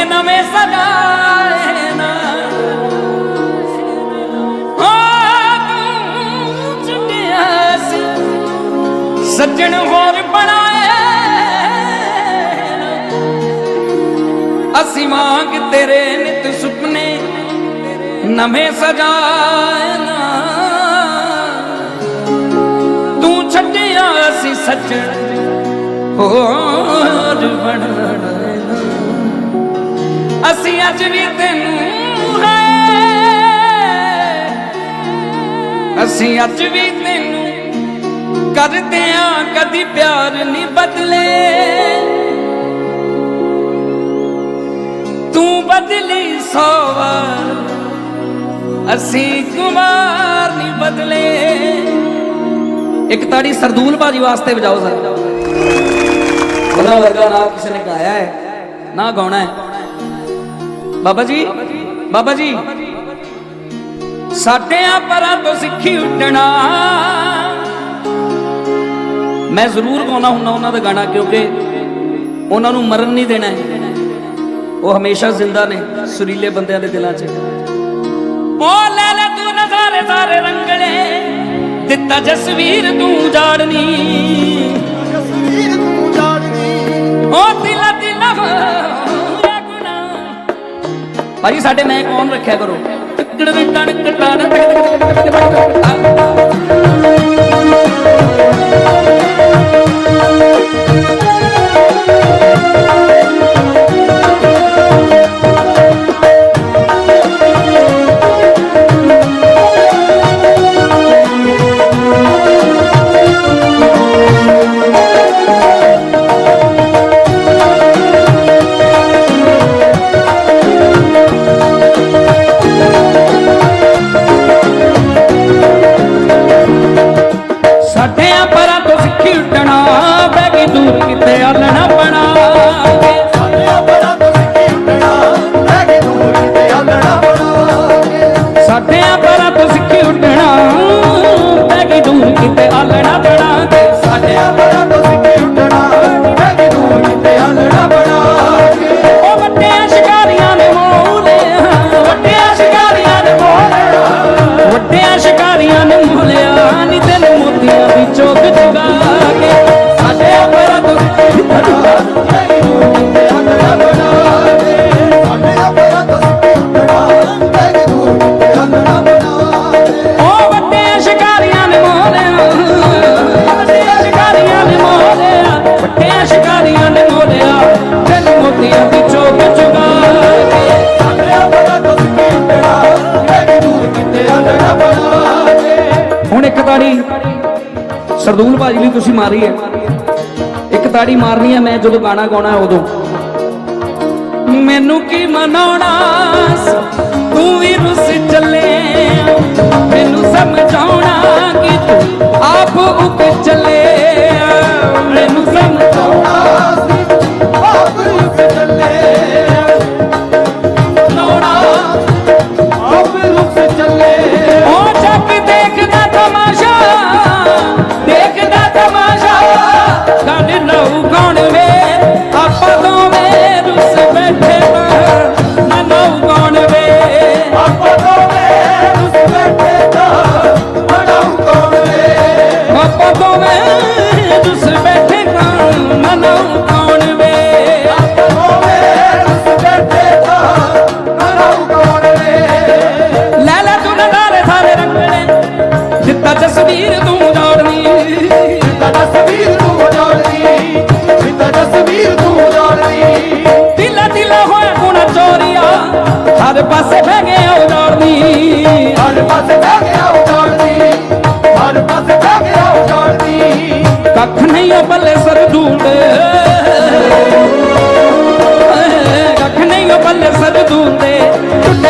ਸੁਪਨੇ ਨਵੇਂ ਸਜਾਏ ਨਾ ਸੱਜਣ ਹੋਰ ਬਣਾਏ ਅਸੀਂ ਮੰਗ ਤੇਰੇ ਨਿਤ ਸੁਪਨੇ ਨਵੇਂ ਸਜਾਏ ਨਾ। ਤੂੰ ਛੱਡਿਆ ਸੀ ਸੱਜਣ, ਹੋਰ ਬਣਾਏ ਅੱਜ ਵੀ ਤੈਨੂੰ ਹੈ। ਅਸੀਂ ਅੱਜ ਵੀ ਤੈਨੂੰ ਕਰਦੇ ਆ ਕਦੀ ਪਿਆਰ ਨਹੀਂ ਬਦਲੇ। ਤੂੰ ਬਦਲੀ ਸੌ ਵਾਰ ਅਸੀਂ ਕੁਮਾਰ ਨਹੀਂ ਬਦਲੇ। ਇੱਕ ਤਾੜੀ ਸਰਦੂਲ ਬਾਜੀ ਵਾਸਤੇ ਵਜਾਓ ਸਰ ਉਹਨਾਂ ਵਰਗਾ ਨਾ ਕਿਸੇ ਨੇ ਗਾਇਆ ਹੈ, ਨਾ ਗਾਉਣਾ ਹੈ। ਬਾਬਾ ਜੀ ਬਾਬਾ ਜੀ। ਸਾਡਿਆਂ ਪਰਾਂ ਤੋਂ ਸਿੱਖੀ ਉੱਡਣਾ ਮੈਂ ਜ਼ਰੂਰ ਗਾਉਣਾ ਹੁੰਦਾ ਉਹਨਾਂ ਦਾ ਗਾਣਾ ਕਿਉਂਕਿ ਉਹਨਾਂ ਨੂੰ ਮਰਨ ਨਹੀਂ ਦੇਣਾ ਹੈ। ਉਹ ਹਮੇਸ਼ਾ ਜ਼ਿੰਦਾ ਨੇ ਸੁਰੀਲੇ ਬੰਦਿਆਂ ਦੇ ਦਿਲਾਂ 'ਚ। ਉਹ ਲੈ ਲੈ ਤੂੰ ਨਜ਼ਾਰੇ ਸਾਰੇ ਰੰਗਲੇ ਦਿੱਤਾ ਜਸਵੀਰ ਤੂੰ ਜਾੜਨੀ। ਭਾਈ ਸਾਡੇ ਮੈਂ ਕੌਣ ਰੱਖਿਆ ਕਰੋ? ਟਿਕੜ ਟਣ ਟਣ ਸਾਡਿਆਂ ਆਲਣਾ ਬਣਾ ਸਾਡੇ ਆਪਣਾ ਤੋਂ ਸਿੱਖੀ ਉੱਡਣਾ ਰਹਿ ਕੇ ਦੂਰ ਕਿਤੇ ਆਲਣਾ ਬਣਾਵਾਂਗੇ ਸਾਡਿਆਂ ਪਰਾਂ ਤੋਂ ਸਿੱਖੀ ਉੱਡਣਾ ਬਹਿ ਗਈ ਦੂਰ ਕਿਤੇ ਆਲਣਾ ਬਣਾਗੇ ਸਾਡੇ ਆਪਣਾ ਤੋਂ ਸਿੱਖੀ ਉੱਡਣਾ ਰਹਿ ਕੇ। ਦੂਰ ਕਿਤੇ ਆਲਣਾ ਬਣਾਵਾਂਗੇ ਉਹ ਵੱਡਿਆਂ ਸ਼ਿਕਾਰੀਆਂ ਨੇ ਮੋਲਿਆ ਵੱਡਿਆਂ ਸ਼ਿਕਾਰੀਆਂ ਨੇ ਮੋਲਿਆ ਵੱਡਿਆਂ ਸ਼ਿਕਾਰੀਆਂ ਨੇ ਮੋਲਿਆ ਨੀ ਦਿਲ ਮੋਤੀਆਂ ਦੀ ਚੋਕ ਚੁਗਾ ਸਰਦੂਲ ਭਾਜੀ ਲਈ ਤੁਸੀਂ ਮਾਰੀ ਹੈ। ਇੱਕ ਤਾੜੀ ਮਾਰਨੀ ਹੈ, ਮੈਂ ਜਦੋਂ ਗਾਣਾ ਗਾਉਣਾ ਉਦੋਂ। ਮੈਨੂੰ ਕੀ ਮਨਾਉਣਾ ਤੂੰ ਵੀ ਰੁੱਸ ਚੱਲੇ ਮੈਨੂੰ ਸਮਝਾਉਣਾ ਕਿ ਤੂੰ ਆਪ ਉਕ ਚੱਲੇ ਆਪਾਂ ਦੋਵੇਂ ਰੁੱਸ ਬੈਠੇ ਤਾਂ ਨਾ ਨਉ ਕੌਣ ਵੇ? ਆਪਾਂ ਦੋਵੇਂ ਰੁਸ ਬੈਠੇ ਤਾਂ ਮਨਾਉ ਕੌਣ ਵੇ? ਲੈ ਲੈ ਤੂੰ ਨਜ਼ਾਰੇ ਸਾਰੇ ਰੰਗਣੇ ਦਿੱਤਾ ਤਸਵੀਰ ਤੂੰ ਜੋੜਨੀ। ਤਸਵੀਰ ਤੂੰ ਜਾਣਦੀ ਜਿੱਦਾਂ ਤਸਵੀਰ ਤੂੰ ਜਾਣਦੀ ਦਿਲਾ ਦਿਲਾ ਹੋਇਆ ਗੁਣਾ ਚੋਰੀਆ ਹਰ ਪਾਸੇ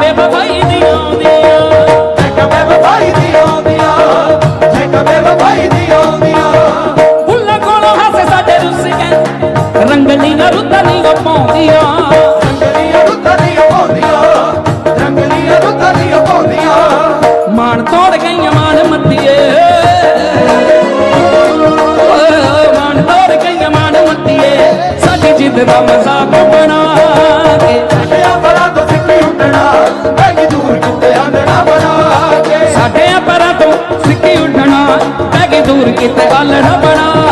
ਬੇਵਫਾਈ ਦੀਆਂ ਆਉਂਦੀਆਂ। ਮੈਂ ਕਿਹਾ ਕੇ ਰੰਗਲੀ ਨਾ ਰੁੱਤਾਂ ਨਹੀਂ ਤੋੜ ਗਈਆਂ, ਮਾਣ ਮੱਤੀਏ। ਸਾਡੀ ਜਿੱਦ ਦਾ ਮਜ਼ਾਕ ਬਣਾ ਕੇ ਸਾਡੇ ਪਰਾਂ ਕਿਤੇ ਆਲਣਾ ਬਣਾ।